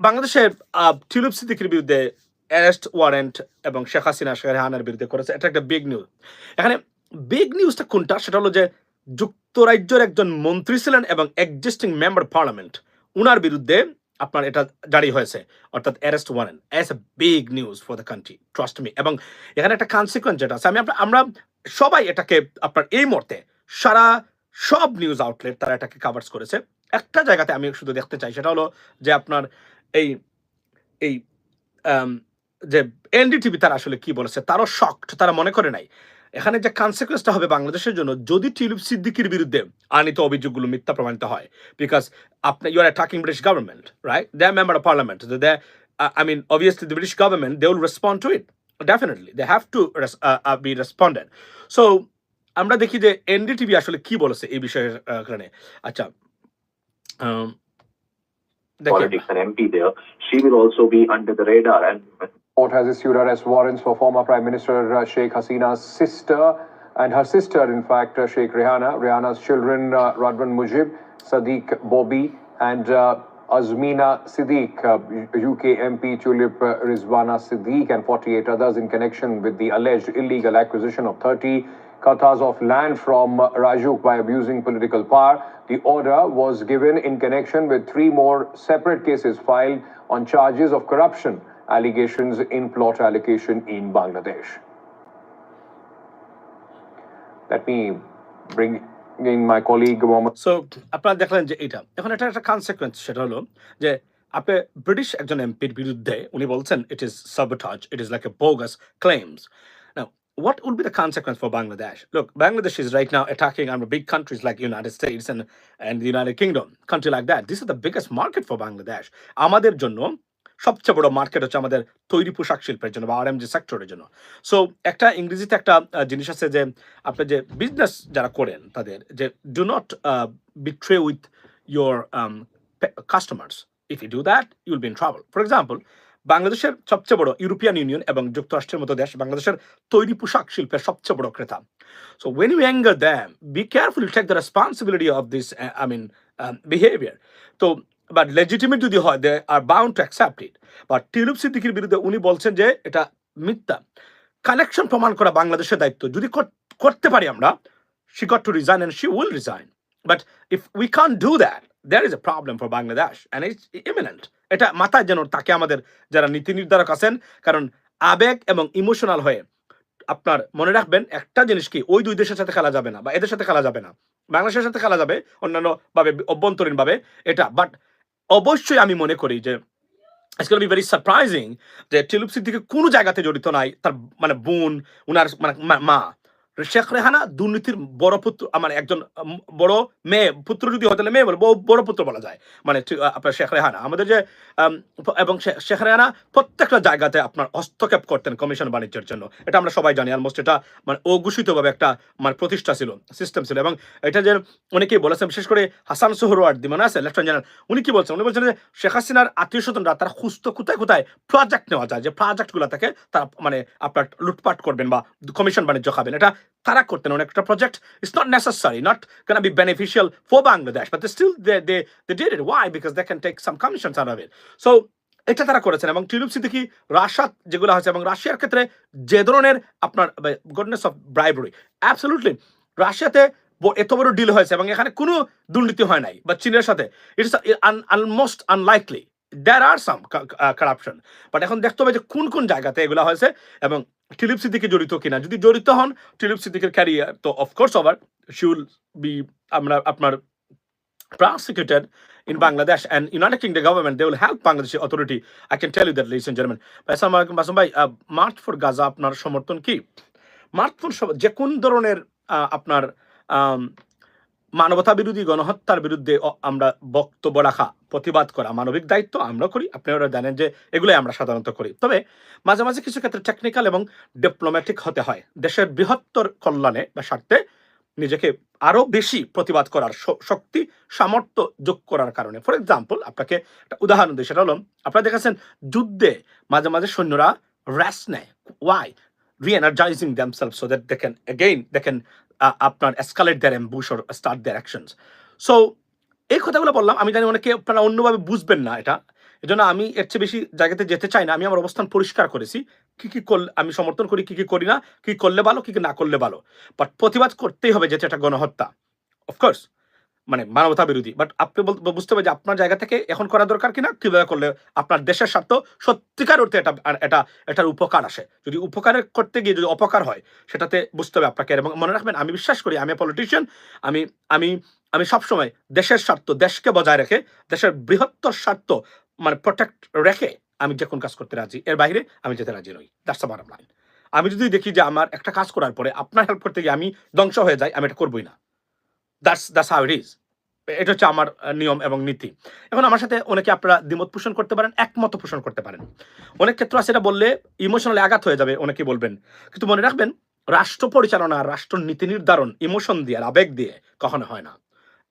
বাংলাদেশের টিউলিপ সিদ্দিকির বিরুদ্ধে অ্যারেস্ট ওয়ারেন্ট এবং শেখ হাসিনা, শেখ রেহানার বিরুদ্ধে করেছে। এটা একটা বিগ নিউজ এখানে বিগ নিউজটা কোনটা? সেটা হলো যে যুক্তরাজ্যের একজন মন্ত্রী ছিলেন এবং এক্সিস্টিং মেম্বার পার্লামেন্ট উনার বিরুদ্ধে আপনার এটা জারি হয়েছে, অর্থাৎ arrest warrant as a big news for the country trust me এবং এখানে একটা কনসিকুয়েন্স যেটা আছে, আমি আমরা সবাই এটাকে, আপনার এই মুহূর্তে সারা সব নিউজ আউটলেট তারা এটাকে কাভার্স করেছে। একটা জায়গাতে আমি শুধু দেখতে চাই, সেটা হলো যে আপনার এই এই আম, যে এনডিটিভি তারা আসলে কি বলেছে তারও শক্ট তারা মনে করে নাই। এখানে যে কনসিকুয়েন্সটা হবে বাংলাদেশের জন্য যদি টিউলিপ সিদ্দিকির বিরুদ্ধে আনিত অভিযোগগুলো মিথ্যা প্রমাণিত হয় বিকজ আপনি you are attacking British government right they member of parliament they I mean obviously the British government they will respond to it definitely they have to be responded so আমরা দেখি যে এনডিটিভি আসলে কি বলেছে এই বিষয়ের কারণে। আচ্ছা the politics and MP there, she will also be under the radar. And court has issued arrest warrants for former Prime Minister uh, Sheikh Hasina's sister and her sister, in fact, uh, Sheikh Rihanna, Rihanna's children, uh, Radwan Mujib, Sadiq Bobby, and uh, Azmina Siddiq, uh, UK MP Tulip uh, Rizwana Siddiq, and 48 others in connection with the alleged illegal acquisition of 30 katas of land from uh, Rajuk by abusing political power. The order was given in connection with three more separate cases filed on charges of corruption allegations in plot allocation in Bangladesh. Let me bring in my colleague Mohammed. So আপনারা দেখলেন যে এটা এখন এটা একটা consequence সেটা হলো যে আপনি ব্রিটিশ একজন এমপির বিরুদ্ধে উনি বলছেন it is sabotage it is like a bogus claims Now, what would be the consequence for Bangladesh? Look, Bangladesh is right now attacking um, big countries like United States and, and the United Kingdom, country like that. This is the biggest market for Bangladesh. আমাদের জন্য সবচেয়ে বড় market হচ্ছে আমাদের তৈরি পোশাক শিল্পের জন্য বা আরএমজি সেক্টরের জন্য সো একটা ইংরেজিতে একটা জিনিস আছে যে আপনি যে বিজনেস যারা করেন তাদের যে do not betray with your customers if you do that you'll be in travel for example বাংলাদেশের সবচেয়ে বড় ইউরোপিয়ান ইউনিয়ন এবং যুক্তরাষ্ট্রের মতো দেশ বাংলাদেশের তৈরি পোশাক শিল্পের সবচেয়ে বড় ক্রেতা। So when you anger them be careful take the responsibility of this I mean behaviour তো বাট লেজিটিমেট যদি হয় they are bound to accept it but Tulip সিদ্দিকির বিরুদ্ধে উনি বলছেন যে এটা মিথ্যা। কানেকশন প্রমাণ করা বাংলাদেশের দায়িত্ব। যদি করতে পারি আমরা she got to resign and she will resign. But if we can't do that, there is a problem for Bangladesh and it's imminent. এটা মাথায় যেন তাকে আমাদের যারা নীতি নির্ধারক আছেন, কারণ আবেগ এবং ইমোশনাল হয়ে আপনার মনে রাখবেন একটা জিনিস কি, ওই দুই দেশের সাথে খেলা যাবে না বা এদের সাথে খেলা যাবে না। বাংলাদেশের সাথে খেলা যাবে অন্যান্য ভাবে অভ্যন্তরীণ ভাবে এটা বাট অবশ্যই আমি মনে করি যে ইটস বি ভেরি সারপ্রাইজিং যে টিলুপ সিদ্দিকি কোনো জায়গাতে জড়িত নাই, তার মানে বোন, উনার মানে মা শেখ রেহানা দুর্নীতির বড় পুত্র মানে একজন বড় মেয়ে, পুত্র যদি হতে মেয়ে বলে বড়- পুত্র বলা যায়। মানে আপনার শেখ রেহানা। আমাদের যে এবং শেখ রেহানা প্রত্যেকটা জায়গাতে আপনার হস্তক্ষেপ করতেন কমিশন বাণিজ্যের জন্য। এটা আমরা সবাই জানি অলমোস্ট এটা মানে অঘোষিতভাবে একটা মানে প্রতিষ্ঠা ছিল সিস্টেম ছিল। এবং এটা যে অনেকেই বলেছেন, বিশেষ করে হাসান সোহরওয়ার্দি, মনে আছে? লেফটেন্যান্ট জেনারেল উনি কি বলছেন? উনি বলছেন যে, শেখ হাসিনার আত্মীয় স্বজনরা তারা সুস্থ কোথায় কোথায় প্রজেক্ট নেওয়া যায়। যে প্রজেক্টগুলো থেকে তারা মানে আপনার লুটপাট করবেন বা কমিশন বাণিজ্য খাবেন। এটা তারা করতেন অনেকটা project it's not necessary not can be beneficial for Bangladesh but still they they they did it why because they can take some commissions out of it so এটা তারা করেছেন, এবং টিউলিপ সিদ্দিকি রাশিয়া যেগুলো হয়েছে, এবং রাশিয়ার ক্ষেত্রে যে ধরনের আপনার গডনেস অফ ব্রাইবরি অ্যাবসলুটলি রাশিয়াতে এত বড় ডিল হয়েছে, এবং এখানে কোনো দুর্নীতি হয় নাই বা চীনের সাথে it's almost unlikely there are some corruption but এখন দেখতে হবে যে কোন কোন জায়গাতে এগুলো হয়েছে এবং টিলিপ সিদ্দিকি জড়িত কিনা যদি জড়িত হন টিলিপ সিদ্দিকের ক্যারিয়ার তো অফকোর্স ওভার শিউল বি আমরা আপনার prosecuted in Bangladesh and United Kingdom government, they will help Bangladesh authority. I can tell you that, ladies and. আসসালামু ভাই মার্চ ফর গাজা আপনার সমর্থন কি মার্চ ফর যে কোন ধরনের আপনার মানবতা বিরোধী গণহত্যার বিরুদ্ধে আমরা বক্তব্য রাখা প্রতিবাদ করা মানবিক দায়িত্ব আমরা করি। আপনারা জানেন যে এগুলোই আমরা সাধারণত করি। তবে মাঝে মাঝে কিছু ক্ষেত্রে টেকনিক্যাল এবং ডিপ্লোম্যাটিক হতে হয়। দেশের বৃহত্তর কল্যাণে বা স্বার্থে নিজেকে আরও বেশি প্রতিবাদ করার শক্তি সামর্থ্য যোগ করার কারণে। ফর এক্সাম্পল আপনাকে একটা উদাহরণ দিই সেটা হলো আপনারা দেখেছেন যুদ্ধে মাঝে মাঝে সৈন্যরা র্যাস নেয়। Why re-energizing themselves again they can uh, আপনার escalate their ambush or start their so এই কথাগুলো বললাম, আমি জানি অনেকে আপনারা অন্যভাবে বুঝবেন না এটা। এজন্য আমি এর চেয়ে বেশি জায়গাতে যেতে চাই না। আমি আমার অবস্থান পরিষ্কার করেছি। কি কি করলে আমি সমর্থন করি, কি কি করি না, কি করলে ভালো, কি কি না করলে ভালো। বাট প্রতিবাদ করতেই হবে যেটা একটা গণহত্যা। অফকোর্স মানে মানবতা বিরোধী। বাট আপনি বুঝতে হবে যে আপনার জায়গা থেকে এখন করা দরকার কিনা, কীভাবে করলে আপনার দেশের স্বার্থ সত্যিকার অর্থে এটা এটা, এটার উপকার আসে। যদি উপকারের করতে গিয়ে যদি অপকার হয়, সেটাতে বুঝতে হবে আপনাকে। এবং মনে রাখবেন, আমি বিশ্বাস করি, আমি পলিটিশিয়ান আমি আমি আমি সবসময় দেশের স্বার্থ, দেশকে বজায় রেখে, দেশের বৃহত্তর স্বার্থ মানে প্রোটেক্ট রেখে আমি যে কোন কাজ করতে রাজি, এর বাইরে আমি যেতে রাজি নই। দ্যাটস দ্য লাইন আমি যদি দেখি যে আমার একটা কাজ করার পরে, আপনার হেল্প করতে গিয়ে আমি ধ্বংস হয়ে যাই, আমি এটা করবই না। That's that's how it is এটা হচ্ছে আমার নিয়ম এবং নীতি। এখন আমার সাথে অনেকে আপনারা দ্বিমত পোষণ করতে পারেন, একমত পোষণ করতে পারেন। অনেক ক্ষেত্রে আছে এটা বললে ইমোশনালি আঘাত হয়ে যাবে, অনেকে বলবেন। কিন্তু মনে রাখবেন, রাষ্ট্র পরিচালনা, রাষ্ট্র নীতি নির্ধারণ ইমোশন দিয়ে আর আবেগ দিয়ে কখনো হয় না।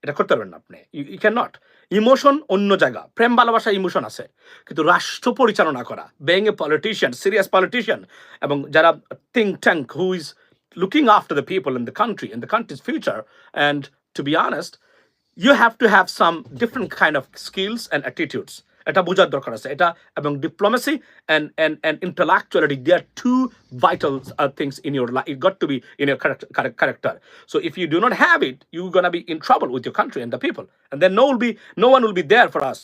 এটা করতে পারবেন না আপনি। ইউ ক্যান নট ইমোশন অন্য জায়গা। প্রেম, ভালোবাসা ইমোশন আছে। কিন্তু রাষ্ট্র পরিচালনা করা বেং এ পলিটিশিয়ান সিরিয়াস পলিটিশিয়ান এবং যারা think tank who is looking after the people in the country in the country's future and to be honest you have to have some different kind of skills and attitudes এটা বোঝার দরকার আছে এটা এবং diplomacy and and and intellectuality they are two vital uh, things in your life it got to be in your character, charac- character so if you do not have it you're going to be in trouble with your country and the people and then no will be no one will be there for us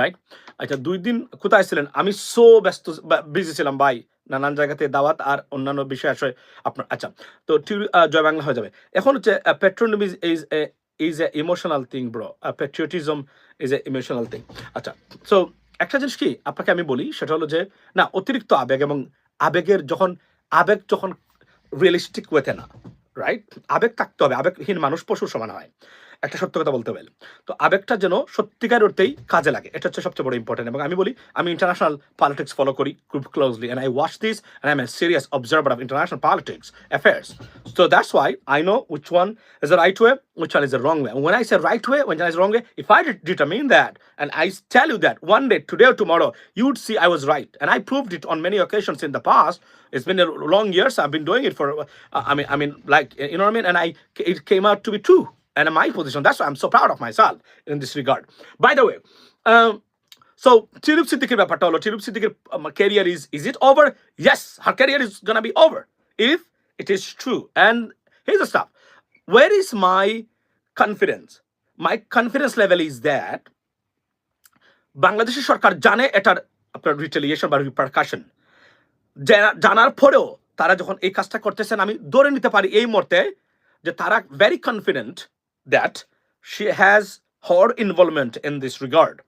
right আচ্ছা দুই দিন কোথায় ছিলেন আমি so ব্যস্ত busy ছিলাম ভাই নানান জায়গাতে দাওয়াত আর অন্যান্য বিষয় আসলে আপনার আচ্ছা তো জয় বাংলা হয়ে যাবে। এখন হচ্ছে patronym is is is a emotional thing bro patriotism is a emotional thing আচ্ছা সো একটা জিনিস কি আপনাকে আমি বলি, সেটা হলো যে, না, অতিরিক্ত আবেগ এবং আবেগের যখন, আবেগ যখন রিয়েলিস্টিক ওয়েতে না রাইট আবেগ থাকতে হবে, আবেগহীন মানুষ পশুর সমান হয়। একটা সত্য কথা বলতে হবে তো আবেগটা যেন সত্যিকার অর্থেই কাজে লাগে এটা হচ্ছে সবচেয়ে বড় ইম্পর্টেন্ট এবং আমি বলি আমি ইন্টারন্যাশনাল পলিটিক্স ফলো করি খুব closely this and I'm a serious observer of international politics affairs. So that's why I know which one is the right way, which one is the wrong way. And when I say right way, when I say wrong way, if I de- determine that and I tell you that one day, today or tomorrow, you would see I was right. And I proved it on many occasions in the past. It's been a long years. I've been doing it for, uh, I mean, I mean, like, you know what I mean? And I, it came. And my position, that's why I'm so proud of myself in this regard. By the way, um, so Tirub Siddiqui ব্যাপারটা হলো um, career is is it over? Yes, her career is gonna be over if it is true. And here's the stuff. Where is my confidence? My confidence level is that বাংলাদেশের সরকার জানে এটার আপনার retaliation বা repercussion জানার পরেও তারা যখন এই কাজটা করতেছেন আমি ধরে নিতে পারি এই মুহূর্তে যে তারা very confident that she has her involvement in this regard.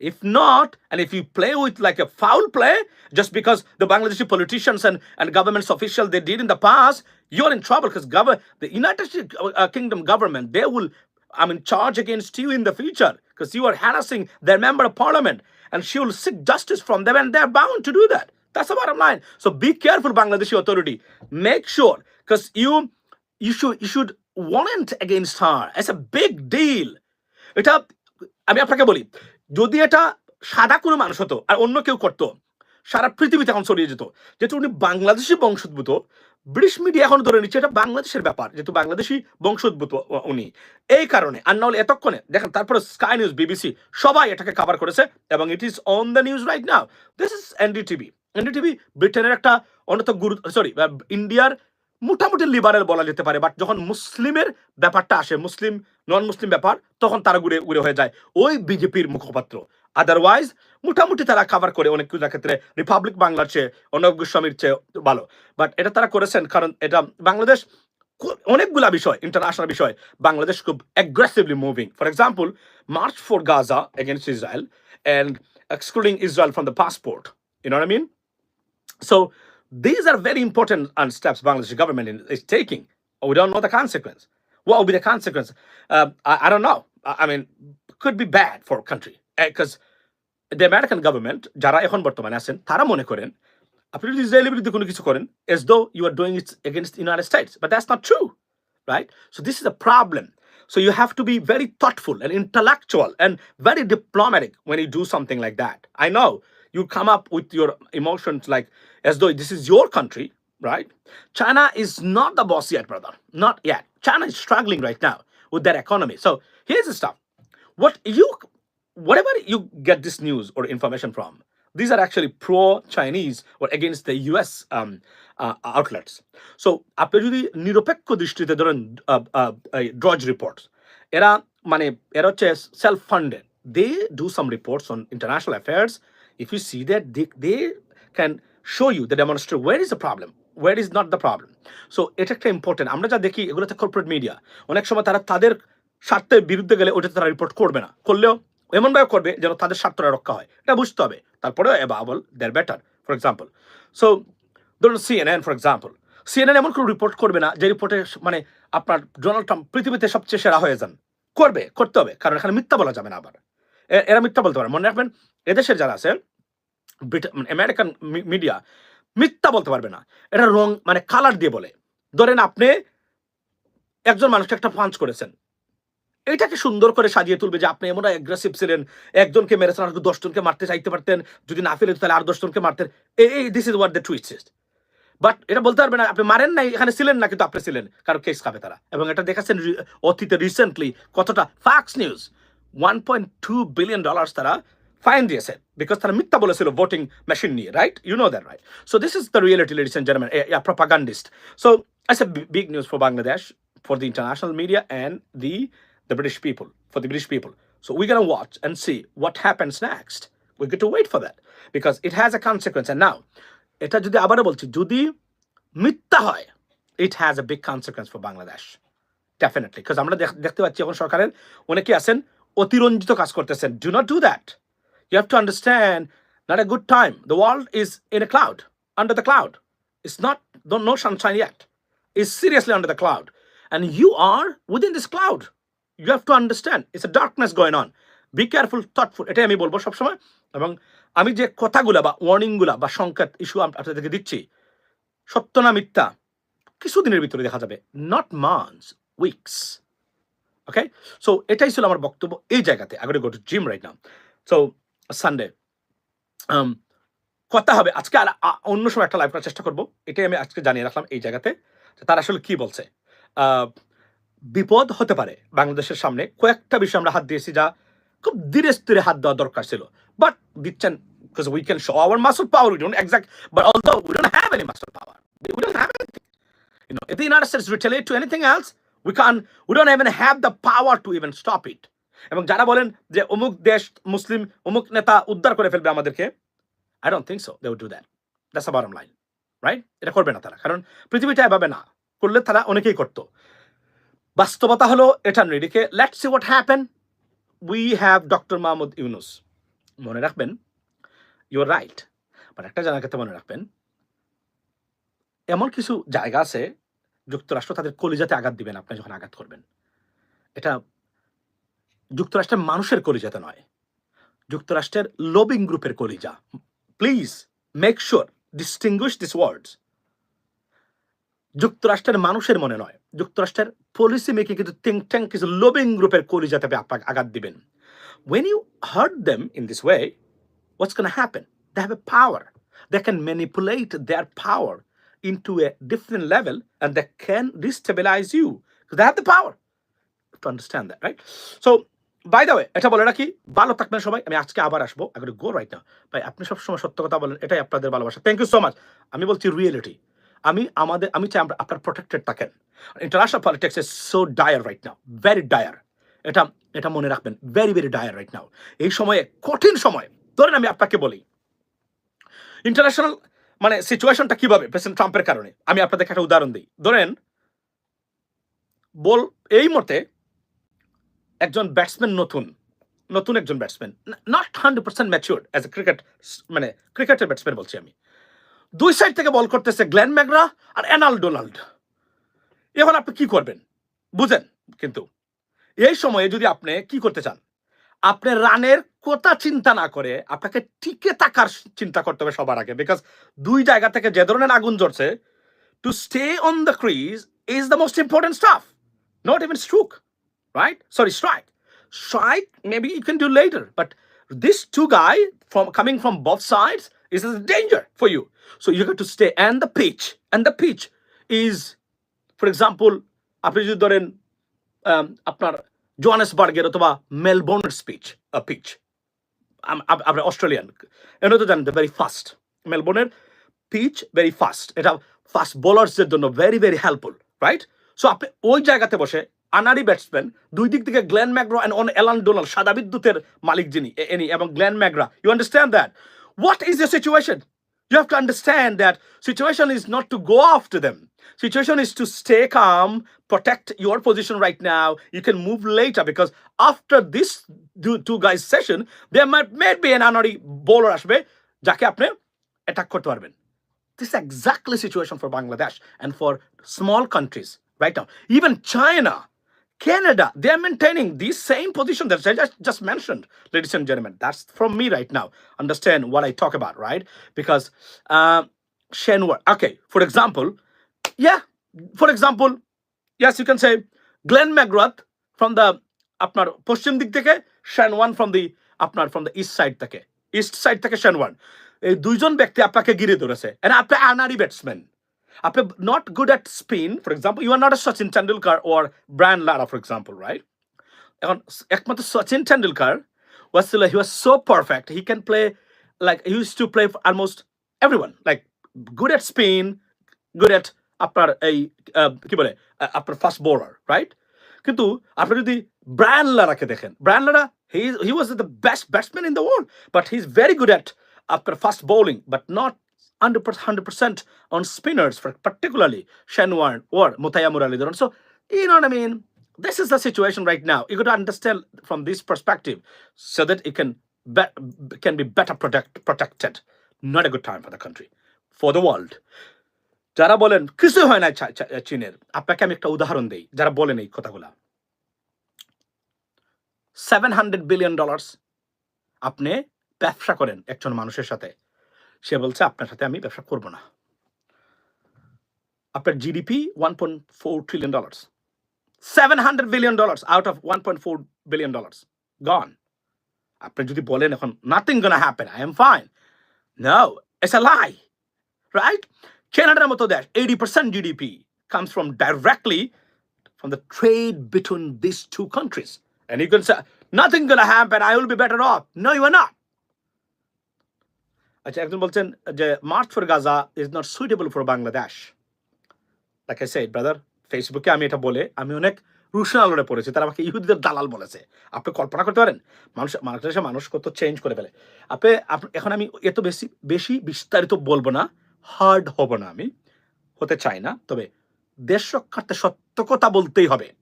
If not, and if you play with like a foul play, just because the Bangladeshi politicians and, and government officials they did in the past, you're in trouble because the United uh, uh, Kingdom government they will, I mean, charge against you in the future because you are harassing their member of parliament, and she will seek justice from them, and they're bound to do that. That's the bottom line. So be careful, Bangladeshi authority. Make sure because you you should you should warrant against her It's a big deal এটা আমি আপনাকে বলি, যদি এটা সাদা কোনো মানুষ হতো আর অন্য কেউ করতো, সারা পৃথিবীতে এখন ছড়িয়ে যেত, যেহেতু উনি বাংলাদেশি বংশোদ্ভূত, ব্রিটিশ মিডিয়া এখন ধরে নিচ্ছে এটা বাংলাদেশের ব্যাপার, যেহেতু বাংলাদেশি বংশোদ্ভূত উনি। এই কারণে, আর নাহলে এতক্ষণে, দেখেন তারপরে স্কাই নিউজ বিবিসি সবাই এটাকে কভার করেছে এবং it is on the news right now this is NDTV NDTV ব্রিটেনের একটা অন্যত গুরু সরি ইন্ডিয়ার মোটামুটি লিবারেল বলা যেতে পারে বাট যখন মুসলিমের ব্যাপারটা আসে, মুসলিম নন মুসলিম ব্যাপার, তখন তারা ঘুরে ঘুরে হয়ে যায়। ওই বিজেপির মুখপাত্র। আদারওয়াইজ মোটামুটি তারা কাভার করে অনেক কিছু। ক্ষেত্রে রিপাবলিক বাংলার চেয়ে অনব গোস্বামীর চেয়ে ভালো। বাট এটা তারা করেছেন কারণ এটা বাংলাদেশ অনেকগুলা বিষয় ইন্টারন্যাশনাল বিষয়। বাংলাদেশ খুব aggressively moving for example march for Gaza against Israel and excluding Israel from the passport you mean So these are very important and steps Bangladesh government in- is taking. We don't know the consequence. What will be the consequence? Uh, I, I don't know. I, I mean, could be bad for a country because the American government, যারা এখন বর্তমানে আছেন তারা মনে করেন আপনি যদি ইসরায়েলের বিরুদ্ধে কোনো কিছু করেন as though you are doing it against the United States, but that's not true, right? So this is a problem. So you have to be very thoughtful and intellectual and very diplomatic when you do something like that. I know you come up with your emotions like as though this is your country, right? China is not the boss yet, brother. Not yet. China is struggling right now with their economy. So here's the stuff. What you whatever you get this news or information from, these are actually pro-Chinese or against the US um, uh, outlets. So আপনি যদি নিরপেক্ষ দৃষ্টিতে ধরেন ড্রজ reports এরা মানে এরা হচ্ছে self funded they do some reports on international affairs If you see that they can show you the demonstrate war is the problem war is not the problem so এটা একটা ইম্পর্টেন্ট আমরা যা দেখি এগুলোতে কর্পোরেট মিডিয়া অনেক সময় তারা তাদের স্বার্থের বিরুদ্ধে গেলে ওটা তারা রিপোর্ট করবে না। করলেও এমনভাবে করবে যেন তাদের স্বার্থটা রক্ষা হয়। এটা বুঝতে হবে। তারপরেও অ্যাবাবল there better for example so ধরুন সিএনএন ফর এক্সাম্পল সিএনএন এমন কোনো রিপোর্ট করবে না, যে রিপোর্টে মানে আপনার ডোনাল্ড ট্রাম্প পৃথিবীতে সবচেয়ে সেরা হয়ে যান। করবে, করতে হবে। কারণ এখানে মিথ্যা বলা যাবে না আবার। এরা মিথ্যা বলতে পারে। মনে রাখবেন, এদেশের যারা আছে আমেরিকান মিডিয়া মিথ্যা বলতে পারবে না। এটা রং মানে কালার দিয়ে বলে। ধরেন আপনি একজন মানুষকে একটা পাঞ্চ করেছেন। এটাকে সুন্দর করে সাজিয়ে তুলবে যে আপনি এমন অ্যাগ্রেসিভ ছিলেন, একজনকে মেরেছেন আর দশজনকে মারতে চাইতে পারতেন, যদি না ফেলে তাহলে আর দশজনকে মারতেন। এই this is what the twist but এটা বলতে পারবে না, আপনি মারেন নাই, এখানে ছিলেন না, কিন্তু আপনি ছিলেন। কারও কেস খাবে তারা। এবং এটা দেখাচ্ছেন অতীতে রিসেন্টলি কতটা Fox news one point two billion dollars তারা ফাইন দিয়েছে বিকজ তারা মিথ্যা বলেছিল ভোটিং মেশিন নিয়ে right you know that right so this is the reality ladies and gentleman propagandist so it's a b- big news for Bangladesh, for the international media, and the the British people, for the British people. So we're gonna watch and see what happens next. We get to wait for that because it has a consequence. And now, এটা যদি আবারও বলছি যদি মিথ্যা হয় it has a big consequence for Bangladesh. Definitely. Because আমরা দেখ- দেখতে পাচ্ছি এখন সরকারের অনেকে আছেন অতিরঞ্জিত কাজ করতেছেন do not do that have to understand not a good time the world is in a cloud under the cloud it's not no, no sunshine yet it's seriously under the cloud and you are within this cloud you have to understand it's a darkness going on be careful thoughtful এটাই আমি বলব সবসময় এবং আমি যে কথাগুলা বা ওয়ার্নিংগুলা বা সংকেত ইস্যু আপনাদেরকে দিচ্ছি সত্য না মিথ্যা কিছুদিনের ভিতরে দেখা যাবে not months weeks okay so এটাই ছিল আমার বক্তব্য এই জায়গাতে। আগে go to gym right now so Sunday কথা হবে। আজকে আর অন্য সময় একটা লাইভ করার চেষ্টা করব। এটাই আমি আজকে জানিয়ে রাখলাম এই জায়গাতে তারা আসলে কি বলছে। বিপদ হতে পারে বাংলাদেশের সামনে। কয়েকটা বিষয় আমরা হাত দিয়েছি যা খুব ধীরে স্থিরে হাত দেওয়া দরকার ছিল। বাট দিচ্ছেন because we can show our muscle power, we don't exact, but although we don't have any muscle power, we don't have anything. You know, if the United States retaliate to anything else we can't, we don't even have the power to even stop it এবং যারা বলেন যে অমুক দেশ মুসলিম, অমুক নেতা উদ্ধার করে ফেলবে আমাদেরকে I don't think so they would do that that's a bottom line right এটা করবে না তারা। কারণ পৃথিবীটা এভাবে না। করলে তারা অনেকেই করতো। বাস্তবতা হলো এটা এদিকে let's see what happen we have doctor Mahmud Yunus মনে রাখবেন ইউর রাইট বাট একটা জানার ক্ষেত্রে মনে রাখবেন। এমন কিছু জায়গা আছে যুক্তরাষ্ট্র তাদের কলিজাতে আঘাত দিবেন আপনি যখন আঘাত করবেন। এটা যুক্তরাষ্ট্রের মানুষের কলিজাতে নয়, যুক্তরাষ্ট্রের লবিং গ্রুপের কলিজা। Please make sure distinguish this words যুক্তরাষ্ট্রের মানুষের মনে নয়, যুক্তরাষ্ট্রের পলিসি মেকিং কিন্তু থিঙ্ক ট্যাঙ্ক কিছু লবিং গ্রুপের কলিজাতে আপনাকে আঘাত দিবেন। When you hurt them in this way, what's going to happen? They have a power. Can manipulate their power into a different level and they can destabilize you. Because they have the power to understand that, right? So by the way এটা বলে রাখি, ভালো থাকবেন সবাই। আমি আজকে আবার আসব। আগে গো রাইট না ভাই, আপনি সবসময় সত্য কথা বলেন, এটাই আপনাদের ভালোবাসা। থ্যাংক ইউ সো মাচ আমি বলছি রিয়েলিটি আমি, আমাদের, আমি চাই আমরা আপনার প্রোটেক্টেড থাকেন। International politics is so dire right now very dire এটা এটা মনে রাখবেন। Very very dire right now এই সময়ে, কঠিন সময়। ধরেন আমি আপনাকে বলি। ইন্টারন্যাশনাল মানে সিচুয়েশনটা কীভাবে প্রেসিডেন্ট ট্রাম্পের কারণে? আমি আপনাদের একটা উদাহরণ দিই। ধরেন, বল, এই মতে একজন ব্যাটসম্যান নতুন নতুন একজন batsman not hundred percent mature as a cricket মানে ক্রিকেটের ব্যাটসম্যান বলছি আমি। দুই সাইড থেকে বল করতেছে গ্ল্যান ম্যাগরা আর অ্যানাল ডোনাল্ড এখন আপনি কি করবেন? বুঝেন কিন্তু, এই সময়ে যদি আপনি কি করতে চান? আপনি রানের কোথা চিন্তা না করে আপনাকে টিকে থাকার চিন্তা করতে হবে সবার আগে বিকজ দুই জায়গা থেকে যে ধরনের আগুন জ্বরছে to stay on the crease is the most important stuff not even struck right sorry strike strike maybe you can do later but this to guy from coming from both sides is is danger for you so you have to stay and the pitch and the pitch is for example আপনি যদি ধরেন um, আপনার জোহানেসবার্গের অথবা মেলবোর্নের speech pitch আপনার Australian এটা তো জানেন ভেরি ফাস্ট মেলবোর্নের পিচ ভেরি ফাস্ট এটা ফাস্ট বোলার্সদের জন্য very very helpful right so আপনি ওই জায়গাতে বসে আনারি ব্যাটসম্যান দুই দিক থেকে Glenn McGrath and on Allan Donald সাদা বিদ্যুতের মালিক যিনি এনি এবং Glenn McGrath you understand that what is the situation You have to understand that situation is not to go after them. Situation is to stay calm, protect your position right now. You can move later because after this two, two guys session, there might maybe an honorary bowler আসবে যাকে আপনি attack করতে পারবেন. This is exactly situation for Bangladesh and for small countries right now. Even China, Canada, they're maintaining these same position that I just, just mentioned, ladies and gentlemen. That's from me right now. Understand what I talk about, right? Because uh, Shenhua, okay, for example, yeah, for example, yes, you can say Glenn McGrath from the আপনার পশ্চিম দিক থেকে শানওয়ান from the আপনার from the east side থেকে। East side থেকে Shane Warne এই দুইজন ব্যক্তি আপনাকে ঘিরে ধরেছে। এন্ড আপনি আনারি ব্যাটসম্যান আপনি not good at spin for example you are not a Sachin Tendulkar or Brian Lara for example right এখন একমাত্র Sachin Tendulkar was still he was so perfect he can play like he used to play for almost everyone like good at spin good at আপনার এই আহ, কি বলে আহ, আপনার fast bowler right কিন্তু আপনি যদি ব্রায়ান লারাকে দেখেন Brian Lara he he was the best batsman in the world but he is very good at আপনার fast bowling but not hundred percent on spinners particularly Shenwan or Mutaya Muralidharan. So, you know what I mean? This is the situation right now. You got to understand from this perspective so that it can be, can be better protect, protected. Not a good time for the country, for the world. যারা বলেন কিছু হয় না চীনের। আপনাকে আমি একটা উদাহরণ দেই, যারা বলেন এই কথাগুলা। সেভেন হান্ড্রেড বিলিয়ন ডলার্স আপনি ব্যবসা করেন একজন মানুষের সাথে। সে বলছে, আপনার সাথে আমি ব্যবসা করব না। আপনার GDP one point four trillion dollars seven hundred billion dollars out of one point four billion dollars gone আপনি যদি বলেন এখন nothing gonna happen I am fine no it's a lie right Canada মতো দেশ 80% GDP comes from directly from the trade between these two countries. And you can say, nothing gonna happen, I will be better off. No, you are not. আচ্ছা একজন বলছেন যে march for Gaza is not suitable for Bangladesh like I said brother ফেসবুকে আমি এটা বলে আমি অনেক রুশন আলোড়ে পড়েছি। তারা আমাকে ইহুদিদের দালাল বলেছে। আপনি কল্পনা করতে পারেন? মানুষ বাংলাদেশে মানুষ কত চেঞ্জ করে ফেলে। আপনি আপ- এখন আমি এত বেশি বেশি বিস্তারিত বলব না। হার্ড হব না আমি, হতে চাই না, তবে দেশ রক্ষার্থে সত্য কথা বলতেই হবে,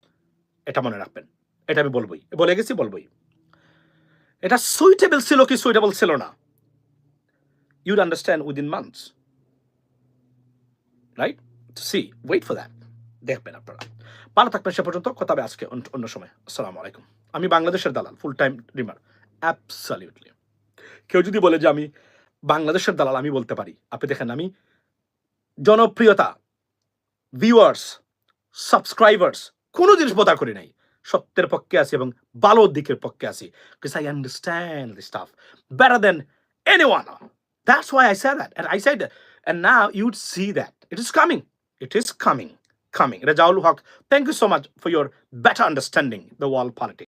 এটা মনে রাখবেন। এটা আমি বলবোই, বলে গেছি, বলবোই। এটা সুইটেবল ছিল কি সুইটেবল ছিল না? You'd understand within months right see wait for that দেখবেন আপনারা। ভালো থাকবেন, সে পর্যন্ত। কথা হবে আজকে অন্য- সময়। আসসালামু আলাইকুম। আমি বাংলাদেশের দালাল ফুল টাইম ড্রিমার অ্যাবসলিউটলি কেউ যদি বলে যে আমি বাংলাদেশের দালাল আমি বলতে পারি। আপনি দেখেন আমি জনপ্রিয়তা ভিউয়ার্স সাবস্ক্রাইবার্স কোনো জিনিস বোধা করি নাই। সত্যের পক্ষে আছি এবং ভালো দিকের পক্ষে আছি। Because I understand the stuff better than anyone that's why I say that and I side and now you'd see that it is coming it is coming coming Rezaul Haque thank you so much for your better understanding the world politics